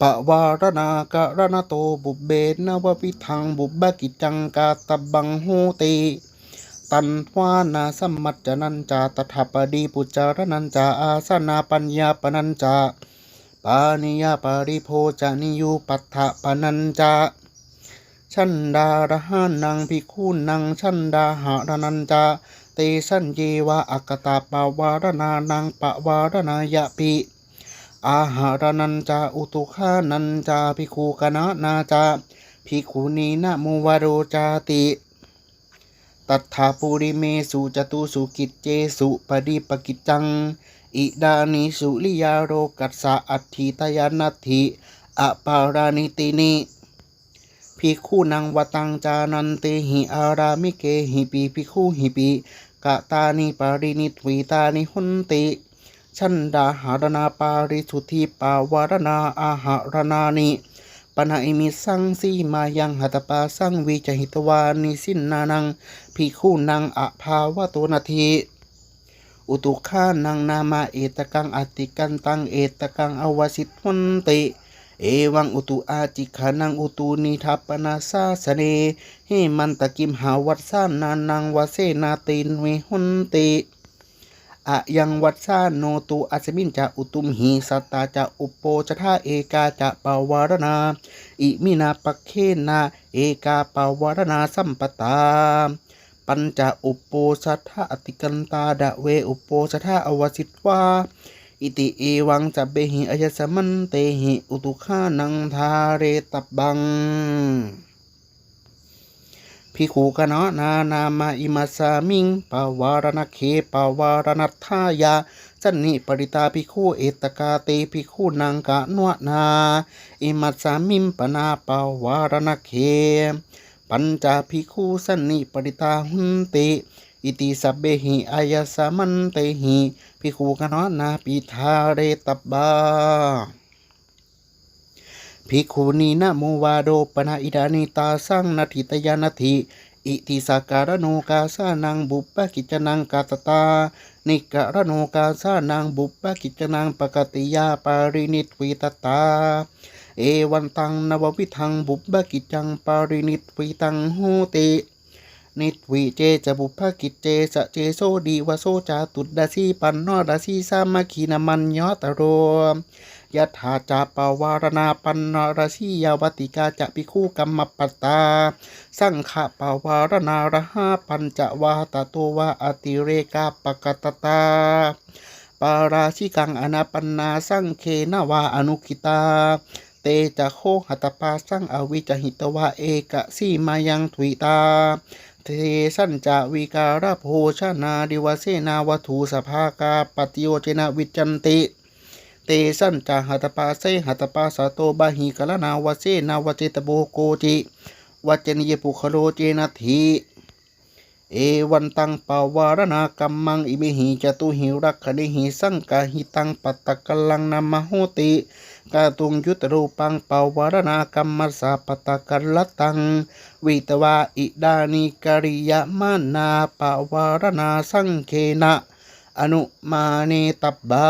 ปวารณากะระนะโตบุเบนววิทังบุบกิจังกาตบังโหติตันวานาสมัจจนันจาตถาปดีปุจารนันจาอาสนาปัญญาปนันจาปานิยาปาริโภจานิยุปัฏฐปนันจาชันดาระหานังพิคูนังชันดาหารนันจาเตสันเยวะอักตาปาวารนานังปวารณายะปิ อาหารนันจาอุตุขานันจาพิคูกนะนาจาพิคูนีนะมุวโรจาติตัทธาปุริเมสุจตุสุกิจเจสุปฏิปกิจจัง อิดานิสุลิยาโรกัสสะอัตถิตยานัตถิอปารานิตินิภิกขุนังวตังจานันเตหิอารามิเกหิปีภิกขุหิปีกะตานิปารินิทวีตานิหุนติ ชันดาหารณาปาริสุทธิปาวารณาอาหารนานิปนาอิมิสังสีมายังหัตปาสังวิจหิตวานิสินนานังภิกขุนังอภาวะโตนาทีอุตุขานังนามาเอตกังอติกันตังเอตกังอวสิทหุนติเอวังอุตุอาจิขานังอุตุนิทัปนาสาสเนเฮมันตะกิมหาวัดสานานังวเสนาตินเวหุนติ อะยังวัดสาโนตุอัสมินจะอุตุมหีสัตตาจะอุปโปจทาเอกาจะปาวารณา อิมินาปะเคนา เอกาปาวารณาสัมปตาปัญจอุปโปสัทธาอติกันตาดะเวอุปโปสัทธาอวสิตวาอิติเอวังจับเบหิอายสมันเตหิอุตุขานังทาเรตบบัง พิขูกนะนานามาอิมาสามิงปาวารณเคปาวารณทายาสันนิปริตาพิคูเอตกาเตพิคูนังกะนวนาอิมัสามิมปนาปาวารณเค ปัญจพิคูสันนิปริตาหุนติอิติสับเบหิอายสามันเตหิพิคูกนะนาปิทาเรตบบา ภิกขุนีนะโมวาโดปนาอิดานิตาสังนาทิตยานาทิอิติสักการโนกาสานังบุปปกิจนังกาตตา นิกะระโนกาสานังบุปปกิจนังปกติยาปารินิตวิตตา เอวันตังนววิทังบุปปกิจังปารินิตวิตังโหตินิตวิเจจะบุพภกิจเจสะเจโซดีวโซจาตุดดาสีปันนอดาสีสามาคีนามันยอตโร ยะถาจาปาวารณาปันนรสียาวติกาจะปิคู่กรรมปตา สังขะปาวารณาระหาปัญจวาตโตวาอติเรกาปกตตาปาราชิกังอนาปนนาสังเคนาวาอนุกิตา เตจะโคหัตปาสังอวิจหิตวะเอกสีมายังถุยตา เทสันจะวิการาโภชนาดิวเสนาวัตถุสภากาปฏิโยเจนะวิจันติ เตสันจะหัตปาเสหัตปาสาโตบาหิกลนาวเสนาวเจตโบโกจิวัจเนยปุคโลเจนะทีเอวันตังปาวารณากัมมังอิมิหิจตุหิรักขณิหิสังกาหิตังปัตตะกลังนามโหติกาตุงยุตรูปังปาวารณากัมมัสสะปตตะกัลลตังวิตวาอิดานิกริยมานาปาวารณาสังเคนะ อ